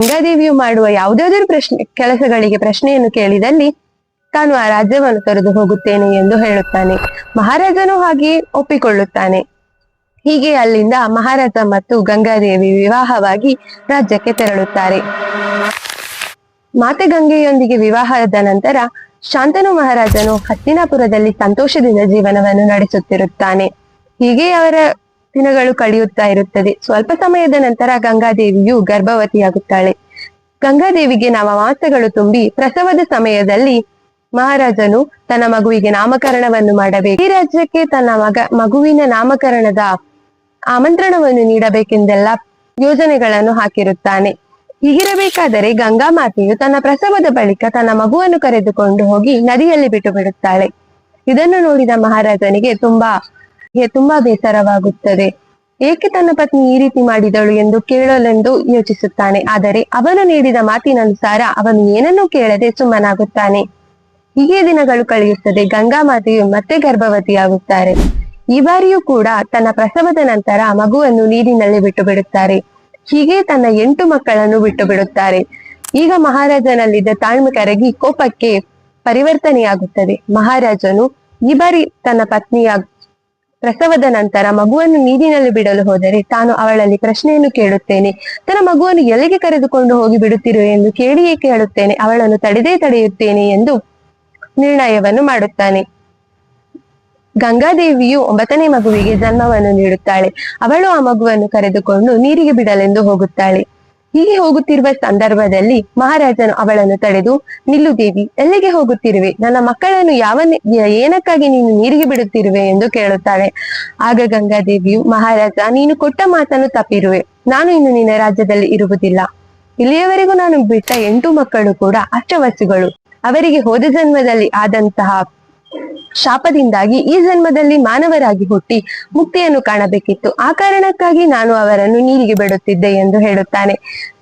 ಗಂಗಾದೇವಿಯು ಮಾಡುವ ಯಾವುದಾದರೂ ಪ್ರಶ್ನೆ, ಕೆಲಸಗಳಿಗೆ ಪ್ರಶ್ನೆಯನ್ನು ಕೇಳಿದಲ್ಲಿ ತಾನು ಆ ರಾಜ್ಯವನ್ನು ತೊರೆದು ಹೋಗುತ್ತೇನೆ ಎಂದು ಹೇಳುತ್ತಾನೆ. ಮಹಾರಾಜನು ಹಾಗೆ ಒಪ್ಪಿಕೊಳ್ಳುತ್ತಾನೆ. ಹೀಗೆ ಅಲ್ಲಿಂದ ಮಹಾರಾಜ ಮತ್ತು ಗಂಗಾದೇವಿ ವಿವಾಹವಾಗಿ ರಾಜ್ಯಕ್ಕೆ ತೆರಳುತ್ತಾರೆ. ಮಾತೆ ಗಂಗೆಯೊಂದಿಗೆ ವಿವಾಹದ ನಂತರ ಶಾಂತನು ಮಹಾರಾಜನು ಹತ್ತಿನಾಪುರದಲ್ಲಿ ಸಂತೋಷದಿಂದ ಜೀವನವನ್ನು ನಡೆಸುತ್ತಿರುತ್ತಾನೆ. ಹೀಗೆ ಅವರ ದಿನಗಳು ಕಳೆಯುತ್ತಾ ಇರುತ್ತದೆ. ಸ್ವಲ್ಪ ಸಮಯದ ನಂತರ ಗಂಗಾದೇವಿಯು ಗರ್ಭವತಿಯಾಗುತ್ತಾಳೆ. ಗಂಗಾದೇವಿಗೆ ನವಮಾಸಗಳು ತುಂಬಿ ಪ್ರಸವದ ಸಮಯದಲ್ಲಿ ಮಹಾರಾಜನು ತನ್ನ ಮಗುವಿಗೆ ನಾಮಕರಣವನ್ನು ಮಾಡಬೇಕು. ಈ ರಾಜ್ಯಕ್ಕೆ ತನ್ನ ಮಗ, ಮಗುವಿನ ನಾಮಕರಣದ ಆಮಂತ್ರಣವನ್ನು ನೀಡಬೇಕೆಂದೆಲ್ಲ ಯೋಜನೆಗಳನ್ನು ಹಾಕಿರುತ್ತಾನೆ. ಹೀಗಿರಬೇಕಾದರೆ ಗಂಗಾ ಮಾತೆಯು ತನ್ನ ಪ್ರಸವದ ಬಳಿಕ ತನ್ನ ಮಗುವನ್ನು ಕರೆದುಕೊಂಡು ಹೋಗಿ ನದಿಯಲ್ಲಿ ಬಿಟ್ಟು ಬಿಡುತ್ತಾಳೆ. ಇದನ್ನು ನೋಡಿದ ಮಹಾರಾಜನಿಗೆ ತುಂಬಾ ಗೆ ತುಂಬಾ ಬೇಸರವಾಗುತ್ತದೆ. ಏಕೆ ತನ್ನ ಪತ್ನಿ ಈ ರೀತಿ ಮಾಡಿದಳು ಎಂದು ಕೇಳಲೆಂದು ಯೋಚಿಸುತ್ತಾನೆ. ಆದರೆ ಅವನು ನೀಡಿದ ಮಾತಿನನುಸಾರ ಅವನು ಏನನ್ನೂ ಕೇಳದೆ ಸುಮ್ಮನಾಗುತ್ತಾನೆ. ಹೀಗೆ ದಿನಗಳು ಕಳೆಯುತ್ತದೆ. ಗಂಗಾ ಮಾತೆಯು ಮತ್ತೆ ಗರ್ಭವತಿಯಾಗುತ್ತಾರೆ. ಈ ಬಾರಿಯೂ ಕೂಡ ತನ್ನ ಪ್ರಸವದ ನಂತರ ಮಗುವನ್ನು ನೀರಿನಲ್ಲಿ ಬಿಟ್ಟು ಬಿಡುತ್ತಾರೆ ಹೀಗೆ ತನ್ನ ಎಂಟು ಮಕ್ಕಳನ್ನು ಬಿಟ್ಟು ಬಿಡುತ್ತಾರೆ ಈಗ ಮಹಾರಾಜನಲ್ಲಿದ್ದ ತಾಳ್ಮೆ ಕರಗಿ ಕೋಪಕ್ಕೆ ಪರಿವರ್ತನೆಯಾಗುತ್ತದೆ. ಮಹಾರಾಜನು ಈ ಬಾರಿ ತನ್ನ ಪತ್ನಿಯ ಪ್ರಸವದ ನಂತರ ಮಗುವನ್ನು ನೀರಿನಲ್ಲಿ ಬಿಡಲು ಹೋದರೆ ತಾನು ಅವಳಲ್ಲಿ ಪ್ರಶ್ನೆಯನ್ನು ಕೇಳುತ್ತೇನೆ. ತನ್ನ ಮಗುವನ್ನು ಎಲ್ಲಿಗೆ ಕರೆದುಕೊಂಡು ಹೋಗಿ ಬಿಡುತ್ತಿರು ಎಂದು ಕೇಳಿಯೇ ಕೇಳುತ್ತೇನೆ ಅವಳನ್ನು ತಡೆದೇ ತಡೆಯುತ್ತೇನೆ ಎಂದು ನಿರ್ಣಯವನ್ನು ಮಾಡುತ್ತಾನೆ. ಗಂಗಾದೇವಿಯು ಒಂಬತ್ತನೇ ಮಗುವಿಗೆ ಜನ್ಮವನ್ನು ನೀಡುತ್ತಾಳೆ. ಅವಳು ಆ ಮಗುವನ್ನು ಕರೆದುಕೊಂಡು ನೀರಿಗೆ ಬಿಡಲೆಂದು ಹೋಗುತ್ತಾಳೆ. ಹೀಗೆ ಹೋಗುತ್ತಿರುವ ಸಂದರ್ಭದಲ್ಲಿ ಮಹಾರಾಜನು ಅವಳನ್ನು ತಡೆದು, ನಿಲ್ಲು ದೇವಿ, ಎಲ್ಲಿಗೆ ಹೋಗುತ್ತಿರುವೆ? ನನ್ನ ಮಕ್ಕಳನ್ನು ಯಾವ ಏನಕ್ಕಾಗಿ ನೀನು ನೀರಿಗೆ ಬಿಡುತ್ತಿರುವೆ? ಎಂದು ಕೇಳುತ್ತಾಳೆ. ಆಗ ಗಂಗಾದೇವಿಯು, ಮಹಾರಾಜ, ನೀನು ಕೊಟ್ಟ ಮಾತನ್ನು ತಪ್ಪಿರುವೆ. ನಾನು ಇನ್ನು ನಿನ್ನ ರಾಜ್ಯದಲ್ಲಿ ಇರುವುದಿಲ್ಲ. ಇಲ್ಲಿಯವರೆಗೂ ನಾನು ಬಿಟ್ಟ ಎಂಟು ಮಕ್ಕಳು ಕೂಡ ಅಷ್ಟವಸುಗಳು ಅವರಿಗೆ ಹೋದ ಜನ್ಮದಲ್ಲಿ ಆದಂತಹ ಶಾಪದಿಂದಾಗಿ ಈ ಜನ್ಮದಲ್ಲಿ ಮಾನವರಾಗಿ ಹುಟ್ಟಿ ಮುಕ್ತಿಯನ್ನು ಕಾಣಬೇಕಿತ್ತು. ಆ ಕಾರಣಕ್ಕಾಗಿ ನಾನು ಅವರನ್ನು ನೀರಿಗೆ ಬಿಡುತ್ತಿದ್ದೆ ಎಂದು ಹೇಳುತ್ತಾನೆ,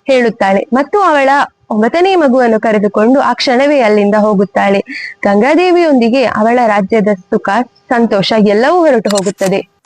ಹೇಳುತ್ತಾಳೆ. ಮತ್ತು ಅವಳ ಒಂಬತ್ತನೇ ಮಗುವನ್ನು ಕರೆದುಕೊಂಡು ಆ ಕ್ಷಣವೇ ಅಲ್ಲಿಂದ ಹೋಗುತ್ತಾಳೆ. ಗಂಗಾದೇವಿಯೊಂದಿಗೆ ಅವಳ ರಾಜ್ಯದ ಸುಖ, ಸಂತೋಷ ಎಲ್ಲವೂ ಹೊರಟು ಹೋಗುತ್ತದೆ.